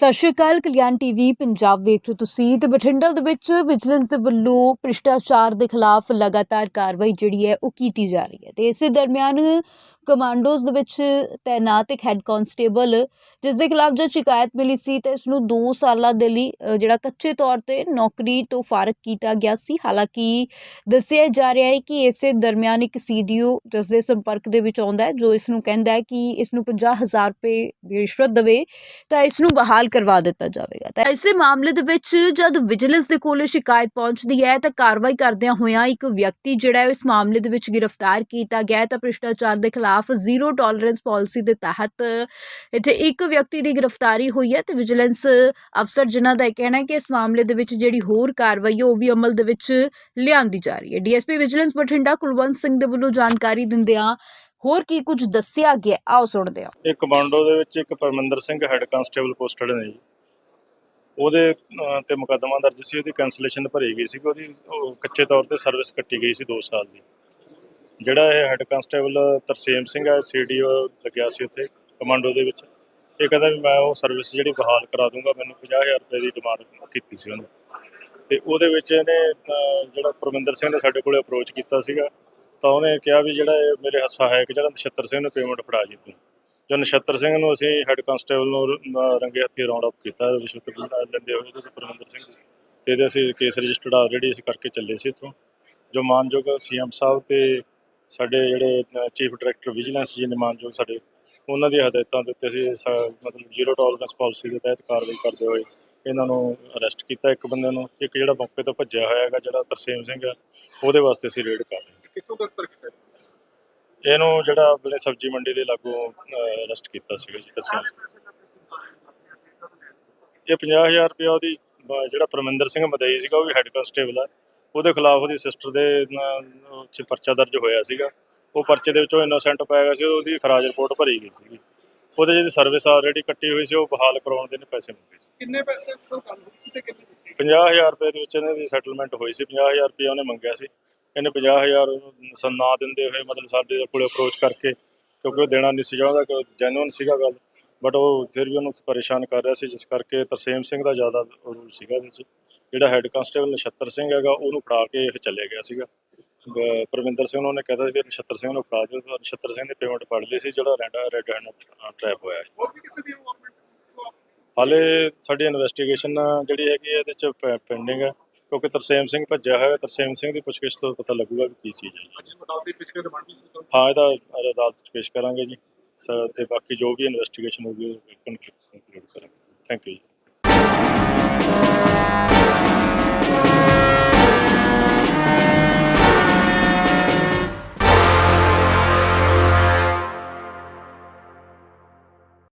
ਸਤਿ ਸ਼੍ਰੀ ਅਕਾਲ, ਕਲਿਆਣ ਟੀਵੀ ਪੰਜਾਬ ਵੇਖ ਰਹੇ ਹੋ ਤੁਸੀਂ ਤੇ ਬਠਿੰਡਾ ਦੇ ਵਿੱਚ ਵਿਜੀਲੈਂਸ ਦੇ ਵੱਲੋਂ ਭ੍ਰਿਸ਼ਟਾਚਾਰ ਦੇ ਖਿਲਾਫ ਲਗਾਤਾਰ ਕਾਰਵਾਈ ਜਿਹੜੀ ਹੈ ਉਹ ਕੀਤੀ ਜਾ ਰਹੀ ਹੈ ਤੇ ਇਸੇ ਦਰਮਿਆਨ ਕਮਾਂਡੋਜ਼ ਦੇ ਵਿੱਚ ਤੈਨਾਤ ਇੱਕ ਹੈੱਡ ਕਾਂਸਟੇਬਲ ਜਿਸ ਦੇ ਖਿਲਾਫ ਜਦ ਸ਼ਿਕਾਇਤ ਮਿਲੀ ਸੀ ਤਾਂ ਇਸ ਨੂੰ 2 ਸਾਲਾਂ ਦੇ ਲਈ ਜਿਹੜਾ ਕੱਚੇ ਤੌਰ ਤੇ ਨੌਕਰੀ ਤੋਂ ਫਾਰਗ ਕੀਤਾ ਗਿਆ ਸੀ। ਹਾਲਾਂਕਿ ਦੱਸਿਆ ਜਾ ਰਿਹਾ ਹੈ ਕਿ ਇਸੇ ਦਰਮਿਆਨ ਇੱਕ ਸੀਡੀਓ ਜਿਸ ਦੇ ਸੰਪਰਕ ਦੇ ਵਿੱਚ ਆਉਂਦਾ ਹੈ, ਜੋ ਇਸ ਨੂੰ ਕਹਿੰਦਾ ਹੈ ਕਿ ਇਸ ਨੂੰ 50000 ਰੁਪਏ ਦੀ ਰਿਸ਼ਵਤ ਦੇਵੇ ਤਾਂ ਇਸ ਨੂੰ ਬਹਾਲ ਕਰਵਾ ਦਿੱਤਾ ਜਾਵੇਗਾ। ਤਾਂ ਇਸੇ ਮਾਮਲੇ ਦੇ ਵਿੱਚ ਜਦ ਵਿਜੀਲੈਂਸ ਦੇ ਕੋਲ ਸ਼ਿਕਾਇਤ ਪਹੁੰਚਦੀ ਹੈ ਤਾਂ ਕਾਰਵਾਈ ਕਰਦਿਆਂ ਹੋਇਆਂ ਇੱਕ ਵਿਅਕਤੀ ਜਿਹੜਾ ਇਸ ਮਾਮਲੇ ਦੇ ਵਿੱਚ ਗ੍ਰਿਫਤਾਰ ਕੀਤਾ ਗਿਆ ਤਾਂ ਭ੍ਰਿਸ਼ਟਾਚਾਰ ਦੇ ਖਿਲਾਫ ਜ਼ੀਰੋ ਟੋਲਰੈਂਸ ਪਾਲਿਸੀ ਦੇ ਤਹਿਤ ਇੱਥੇ ਇੱਕ ਵਿਅਕਤੀ ਦੀ ਗ੍ਰਿਫਤਾਰੀ ਹੋਈ ਹੈ ਤੇ ਵਿਜੀਲੈਂਸ ਅਫਸਰ ਜਿਨ੍ਹਾਂ ਦਾ ਇਹ ਕਹਿਣਾ ਹੈ ਕਿ ਇਸ ਮਾਮਲੇ ਦੇ ਵਿੱਚ ਜਿਹੜੀ ਹੋਰ ਕਾਰਵਾਈ ਉਹ ਵੀ ਅਮਲ ਦੇ ਵਿੱਚ ਲਿਆਂਦੀ ਜਾ ਰਹੀ ਹੈ। ਡੀਐਸਪੀ ਵਿਜੀਲੈਂਸ ਬਠਿੰਡਾ ਕੁਲਵੰਤ ਸਿੰਘ ਦੇ ਵੱਲੋਂ ਜਾਣਕਾਰੀ ਦਿੰਦਿਆਂ ਹੋਰ ਕੀ ਕੁਝ ਦੱਸਿਆ ਗਿਆ ਆਓ ਸੁਣਦੇ ਹਾਂ। ਇਹ ਕਮਾਂਡੋ ਦੇ ਵਿੱਚ ਇੱਕ Parminder Singh head constable posted ਨੇ ਜੀ। ਉਹਦੇ ਤੇ ਮੁਕੱਦਮਾ ਦਰਜ ਸੀ, ਉਹਦੀ ਕੈਂਸਲੇਸ਼ਨ ਭਰੀ ਗਈ ਸੀ ਕਿ ਉਹਦੀ ਕੱਚੇ ਤੌਰ ਤੇ ਸਰਵਿਸ ਕੱਟੀ ਗਈ ਸੀ 2 ਸਾਲ ਦੀ। ਜਿਹੜਾ ਇਹ ਹੈੱਡ ਕਾਂਸਟੇਬਲ ਤਰਸੇਮ ਸਿੰਘ ਹੈ ਸੀਡੀਓ ਲੱਗਿਆ ਸੀ ਉੱਥੇ ਕਮਾਂਡੋ ਦੇ ਵਿੱਚ। ਇਹ ਕਹਿੰਦਾ ਵੀ ਮੈਂ ਉਹ ਸਰਵਿਸ ਜਿਹੜੀ ਬਹਾਲ ਕਰਾ ਦੂੰਗਾ, ਮੈਨੂੰ 50000 ਰੁਪਏ ਦੀ ਡਿਮਾਂਡ ਕੀਤੀ ਸੀ ਉਹਨੇ। ਤੇ ਉਹਦੇ ਵਿੱਚ ਇਹਨੇ ਜਿਹੜਾ ਪਰਮਿੰਦਰ ਸਿੰਘ ਨੇ ਸਾਡੇ ਕੋਲੇ ਅਪਰੋਚ ਕੀਤਾ ਸੀਗਾ, ਤਾਂ ਉਹਨੇ ਕਿਹਾ ਵੀ ਜਿਹੜਾ ਇਹ ਮੇਰੇ ਹੱਸਾ ਹੈ ਕਿ ਜਿਹੜਾ ਨਛੱਤਰ ਸਿੰਘ ਨੂੰ ਪੇਮੈਂਟ ਫੜਾ ਜੀ ਤੂੰ। ਜੋ ਨਛੱਤਰ ਸਿੰਘ ਨੂੰ ਅਸੀਂ ਹੈੱਡ ਕਾਂਸਟੇਬਲ ਨੂੰ ਰੰਗੇ ਹੱਥੀ ਰਾਉਂਡ ਅਪ ਕੀਤਾ, ਰਿਸ਼ਵਤ ਲੈਂਦੇ ਹੋਏ ਉਹਦੇ ਪਰਮਿੰਦਰ ਸਿੰਘ ਦੀ। ਤੇ ਇਹਦੇ ਅਸੀਂ ਕੇਸ ਰਜਿਸਟਰਡ ਆਲਰੇਡੀ ਅਸੀਂ ਕਰਕੇ ਚੱਲੇ ਸੀ ਇੱਥੋਂ। ਜੋ ਮਾਨਯੋਗ ਸੀਐਮ ਸਾਹਿਬ ਤੇ ਸਾਡੇ ਜਿਹੜੇ ਚੀਫ ਡਾਇਰੈਕਟਰ ਵਿਜੀਲੈਂਸ ਜੀ ਨੇ ਮਾਨਯੋਗ ਸਾਡੇ ਉਹਨਾਂ ਦੀਆਂ ਹਦਾਇਤਾਂ ਦੇ ਉੱਤੇ ਅਸੀਂ ਮਤਲਬ ਜ਼ੀਰੋ ਟੋਲਰੈਂਸ ਪਾਲਿਸੀ ਦੇ ਤਹਿਤ ਕਾਰਵਾਈ ਕਰਦੇ ਹੋਏ ਇਹਨਾਂ ਨੂੰ ਅਰੈਸਟ ਕੀਤਾ ਇੱਕ ਬੰਦੇ ਨੂੰ ਇੱਕ ਜਿਹੜਾ ਮੌਕੇ ਤੋਂ ਭੱਜਿਆ ਹੋਇਆ ਹੈਗਾ ਜਿਹੜਾ ਤਰਸੇਮ ਸਿੰਘ ਹੈ ਉਹਦੇ ਵਾਸਤੇ ਅਸੀਂ ਰੇਡ ਕਰ ਰਹੇ ਹਾਂ। ਕਿੱਥੋਂ ਗ੍ਰਿਫਤਾਰ ਕੀਤਾ ਹੈ? ਇਹਨੂੰ ਜਿਹੜਾ ਆਪਣੇ ਸਬਜ਼ੀ ਮੰਡੀ ਦੇ ਲਾਗੋਂ ਅਰੈਸਟ ਕੀਤਾ ਸੀਗਾ ਜੀ ਤਰਸੇਮ ਇਹ 50000 ਰੁਪਏ ਉਹਦੀ ਜਿਹੜਾ ਪਰਮਿੰਦਰ ਸਿੰਘ ਮਦਈ ਸੀਗਾ ਉਹ ਵੀ ਹੈੱਡ ਕਾਂਸਟੇਬਲ ਆ। ਉਹਦੇ ਖਿਲਾਫ ਉਹਦੀ ਸਿਸਟਰ ਦੇ 'ਚ ਪਰਚਾ ਦਰਜ ਹੋਇਆ ਸੀਗਾ। ਉਹ ਪਰਚੇ ਦੇ ਵਿੱਚੋਂ ਇਨੋਸੈਂਟ ਪਾਇਆ ਗਿਆ ਸੀ ਉਹਦੀ ਖਰਾਜ ਰਿਪੋਰਟ ਭਰੀ ਗਈ ਸੀਗੀ। ਉਹਦੇ ਜਿਹਦੀ ਸਰਵਿਸ ਆਲਰੇਡੀ ਕੱਟੀ ਹੋਈ ਸੀ ਉਹ ਬਹਾਲ ਕਰਵਾਉਣ ਦੇ ਨੇ ਪੈਸੇ ਮੰਗੇ ਸੀ। ਕਿੰਨੇ ਪੈਸੇ ਸਰ ਹੋਈ ਤੇ ਕਿੰਨੇ ਦਿੱਤੇ? 50000 ਰੁਪਏ ਦੇ ਵਿੱਚ ਇਹਨਾਂ ਦੀ ਸੈਟਲਮੈਂਟ ਹੋਈ ਸੀ 50000 ਰੁਪਏ ਉਹਨੇ ਮੰਗਿਆ ਸੀ। ਇਹਨੇ 50000 ਸਨ ਨਾ ਦਿੰਦੇ ਹੋਏ ਮਤਲਬ ਸਾਡੇ ਕੋਲੇ ਅਪਰੋਚ ਕਰਕੇ ਕਿਉਂਕਿ ਉਹ ਦੇਣਾ ਨਹੀਂ ਸੀ ਚਾਹੁੰਦਾ ਕਿ ਜੈਨੂਇਨ ਸੀਗਾ ਗੱਲ। ਬਟ ਉਹ ਫਿਰ ਵੀ ਉਹਨੂੰ ਪਰੇਸ਼ਾਨ ਕਰ ਰਿਹਾ ਸੀ ਜਿਸ ਕਰਕੇ ਤਰਸੇਮ ਸਿੰਘ ਦਾ ਜ਼ਿਆਦਾ ਰੋਲ ਸੀਗਾ ਇਹਦੇ 'ਚ। ਜਿਹੜਾ ਹੈੱਡ ਕਾਂਸਟੇਬਲ ਨਛੱਤਰ ਸਿੰਘ ਹੈਗਾ ਉਹਨੂੰ ਫੜਾ ਕੇ ਇਹ ਚੱਲੇ ਗਿਆ ਸੀਗਾ। ਪਰਵਿੰਦਰ ਸਿੰਘ ਉਹਨੇ ਕਹਿੰਦਾ ਸੀ ਵੀ ਨਛੱਤਰ ਸਿੰਘ ਨੂੰ ਫੜਾ ਦਿਓ ਨਛੱਤਰ ਸਿੰਘ ਨੇ ਪੇਮੈਂਟ ਫੜ ਲਈ ਸੀ ਜਿਹੜਾ ਰੈਡ ਰੈਡ ਹੈਂਡ ਟ੍ਰੈਪ ਹੋਇਆ ਹਾਲੇ ਸਾਡੀ ਇਨਵੈਸਟੀਗੇਸ਼ਨ ਜਿਹੜੀ ਹੈਗੀ ਇਹਦੇ ਚ ਪੈਂਡਿੰਗ ਹੈ। ਕਿਉਂਕਿ ਤਰਸੇਮ ਸਿੰਘ ਭੱਜਿਆ ਹੋਇਆ ਤਰਸੇਮ ਸਿੰਘ ਦੀ ਪੁੱਛਗਿੱਛ ਤੋਂ ਪਤਾ ਲੱਗੂਗਾ ਕਿ ਕੀ ਚੀਜ਼ ਹੈ। ਹਾਂ ਇਹਦਾ ਅਦਾਲਤ ਚ ਪੇਸ਼ ਕਰਾਂਗੇ ਜੀ। ਤੇ ਬਾਕੀ ਜੋ ਵੀ ਇਨਵੈਸਟੀਗੇਸ਼ਨ ਹੋਊਗੀ ਉਹ ਕੰਕਲੂਡ ਕਰਾਂਗੇ। ਥੈਂਕ ਯੂ ਜੀ।